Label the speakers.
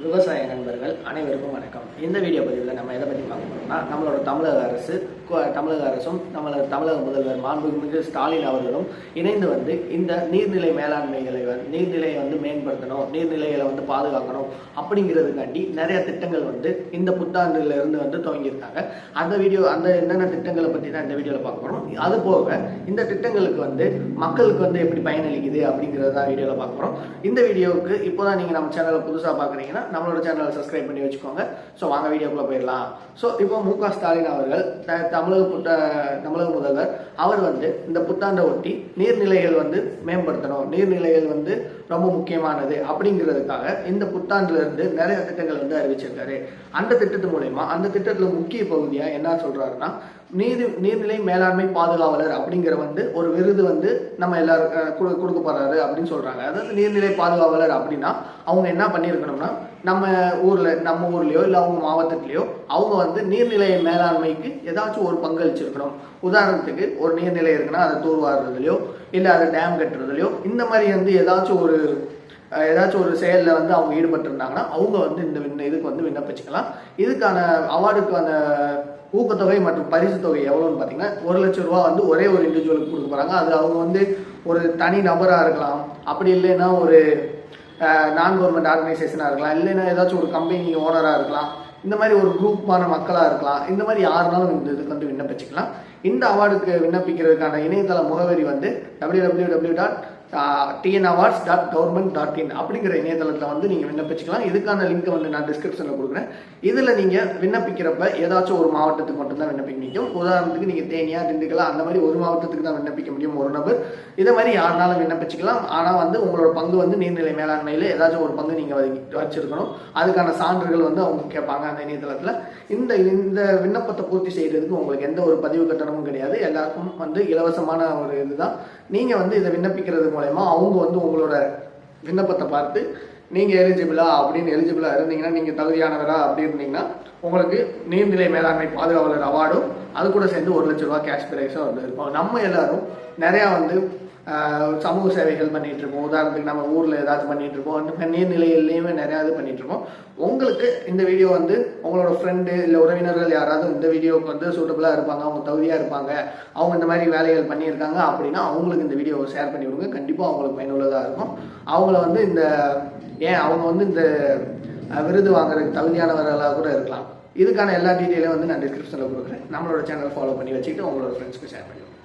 Speaker 1: விவசாய நண்பர்கள் அனைவருக்கும் வணக்கம். இந்த வீடியோ பதிவில் நம்ம எதை பற்றி பார்க்க போகிறோம்னா நம்மளோட தமிழக அரசு தமிழக அரசும் நம்மளோட தமிழக முதல்வர் மாண்புமிகு ஸ்டாலின் அவர்களும் இணைந்து வந்து இந்த நீர்நிலை மேலாண்மைகளை வந்து நீர்நிலையை வந்து மேம்படுத்தணும் நீர்நிலைகளை வந்து பாதுகாக்கணும் அப்படிங்கிறதுக்காண்டி நிறைய திட்டங்கள் வந்து இந்த புத்தாண்டுலேருந்து வந்து துவங்கியிருக்காங்க. அந்த வீடியோ அந்த என்னென்ன திட்டங்களை பற்றி தான் இந்த வீடியோவில் பார்க்க போகிறோம் அது போக இந்த திட்டங்களுக்கு வந்து மக்களுக்கு வந்து எப்படி பயனளிக்குது அப்படிங்கிறத தான் வீடியோவில் பார்க்க போகிறோம் இந்த வீடியோவுக்கு இப்போ தான் நீங்கள் நம்ம சேனலை புதுசாக பார்க்குறீங்கன்னா நம்மளோட சேனலை சப்ஸ்கிரைப் பண்ணி வச்சுக்கோங்க. ஸோ வாங்க வீடியோக்குள்ளே போயிடலாம். ஸோ இப்போ மு க ஸ்டாலின் அவர்கள் த- தமிழக புத்த தமிழக முதல்வர் அவர் வந்து இந்த புத்தாண்டை ஒட்டி நீர்நிலைகள் வந்து மேம்படுத்தணும். நீர்நிலைகள் வந்து ரொம்ப முக்கியமானது அப்படிங்கிறதுக்காக இந்த புத்தாண்டுல இருந்து நிறைய திட்டங்கள் வந்து அறிவிச்சிருக்காரு. அந்த திட்டத்து மூலயமா அந்த திட்டத்தில் முக்கிய பகுதியாக என்ன சொல்கிறாருன்னா நீதி நீர்நிலை மேலாண்மை பாதுகாவலர் அப்படிங்கிற வந்து ஒரு விருது வந்து நம்ம எல்லாரும் கொடுக்க போறாரு அப்படின்னு சொல்றாங்க. அதாவது நீர்நிலை பாதுகாவலர் அப்படின்னா அவங்க என்ன பண்ணியிருக்கணும்னா நம்ம ஊர்ல நம்ம ஊர்லயோ இல்லை அவங்க மாவட்டத்திலயோ அவங்க வந்து நீர்நிலை மேலாண்மைக்கு ஏதாச்சும் ஒரு பங்களிச்சிருக்கணும். உதாரணத்துக்கு ஒரு நீர்நிலை இருக்குன்னா அதை தூர்வாடுறதுலையோ இல்லை அதை டேம் கட்டுறதுலையோ இந்த மாதிரி வந்து ஏதாச்சும் ஒரு ஏதாச்சும் ஒரு செயலில் வந்து அவங்க ஈடுபட்டிருந்தாங்கன்னா அவங்க வந்து இந்த விண்ண இதுக்கு வந்து விண்ணப்பிச்சுக்கலாம். இதுக்கான அவார்டுக்கான ஊக்கத்தொகை மற்றும் பரிசு தொகை எவ்வளோன்னு பார்த்தீங்கன்னா ஒரு லட்சம் ரூபா வந்து ஒரே ஒரு இண்டிவிஜுவலுக்கு கொடுக்க போகிறாங்க அது அவங்க வந்து ஒரு தனி நபராக இருக்கலாம். அப்படி இல்லைன்னா ஒரு நான் கவர்மெண்ட் ஆர்கனைசேஷனாக இருக்கலாம். இல்லைன்னா ஏதாச்சும் ஒரு கம்பெனி ஓனராக இருக்கலாம். இந்த மாதிரி ஒரு குரூப்பான மக்களாக இருக்கலாம். இந்த மாதிரி யாருனாலும் இந்த இதுக்கு வந்து விண்ணப்பிச்சுக்கலாம். இந்த அவார்டுக்கு விண்ணப்பிக்கிறதுக்கான இணையதள முகவரி வந்து W W W dot TN awards dot government dot in அப்படிங்கிற இணையதளத்தில் வந்து நீங்கள் விண்ணப்பிச்சுக்கலாம். இதுக்கான லிங்க்கை வந்து நான் டிஸ்கிரிப்ஷனில் கொடுக்குறேன். இதில் நீங்கள் விண்ணப்பிக்கிறப்ப ஏதாச்சும் ஒரு மாவட்டத்துக்கு மட்டும்தான் விண்ணப்பிக்க முடியும். உதாரணத்துக்கு நீங்கள் தேனியா திண்டுக்கலா அந்த மாதிரி ஒரு மாவட்டத்துக்கு தான் விண்ணப்பிக்க முடியும் ஒரு நபர். இதை மாதிரி யாருனாலும் விண்ணப்பிச்சுக்கலாம். ஆனால் வந்து உங்களோட பங்கு வந்து நீர்நிலை மேலாண்மையில் ஏதாச்சும் ஒரு பங்கு நீங்கள் வச்சிருக்கணும். அதுக்கான சான்றுகள் வந்து அவங்க கேட்பாங்க அந்த இணையதளத்தில். இந்த இந்த விண்ணப்பத்தை பூர்த்தி செய்கிறதுக்கு உங்களுக்கு எந்த ஒரு பதிவு கட்டணமும் கிடையாது. எல்லாருக்கும் வந்து இலவசமான ஒரு இதுதான். நீங்கள் வந்து இதை விண்ணப்பிக்கிறது மூலயமா அவங்க வந்து உங்களோட விண்ணப்பத்தை பார்த்து நீங்கள் எலிஜிபிளா அப்படின்னு எலிஜிபிளாக இருந்தீங்கன்னா நீங்கள் தகுதியானவரா அப்படி இருந்தீங்கன்னா உங்களுக்கு நீர்நிலை மேலாண்மை பாதுகாவலர் அவார்டும் அது கூட சேர்ந்து ஒரு லட்ச ரூபா கேஷ் ப்ரைஸும் வந்து இருப்போம் நம்ம எல்லாரும் நிறையா வந்து சமூக சேவைகள் பண்ணிட்டு இருக்கோம். உதாரணத்துக்கு நம்ம ஊரில் ஏதாச்சும் பண்ணிட்டு இருக்கோம். அந்த மாதிரி நீர்நிலைகள்லையுமே நிறையா இது பண்ணிட்டு இருக்கோம். உங்களுக்கு இந்த வீடியோ வந்து உங்களோட ஃப்ரெண்டு இல்லை உறவினர்கள் யாராவது இந்த வீடியோவுக்கு வந்து சூட்டபுளாக இருப்பாங்க அவங்க தகுதியாக இருப்பாங்க அவங்க இந்த மாதிரி வேலைகள் பண்ணியிருக்காங்க அப்படின்னா அவங்களுக்கு இந்த வீடியோவை ஷேர் பண்ணி விடுங்க கண்டிப்பாக அவங்களுக்கு பயனுள்ளதாக இருக்கும். அவங்கள வந்து இந்த ஏன் அவங்க வந்து இந்த விருது வாங்குறதுக்கு தகுதியானவர்களாக கூட இருக்கலாம். இதுக்கான எல்லா டீட்டெயிலும் வந்து நான் டிஸ்கிரிப்ஷனில் கொடுக்குறேன். நம்மளோட சேனல் ஃபாலோ பண்ணி வச்சுக்கிட்டு உங்களோட ஃப்ரெண்ட்ஸ்க்கு ஷேர் பண்ணுவோம்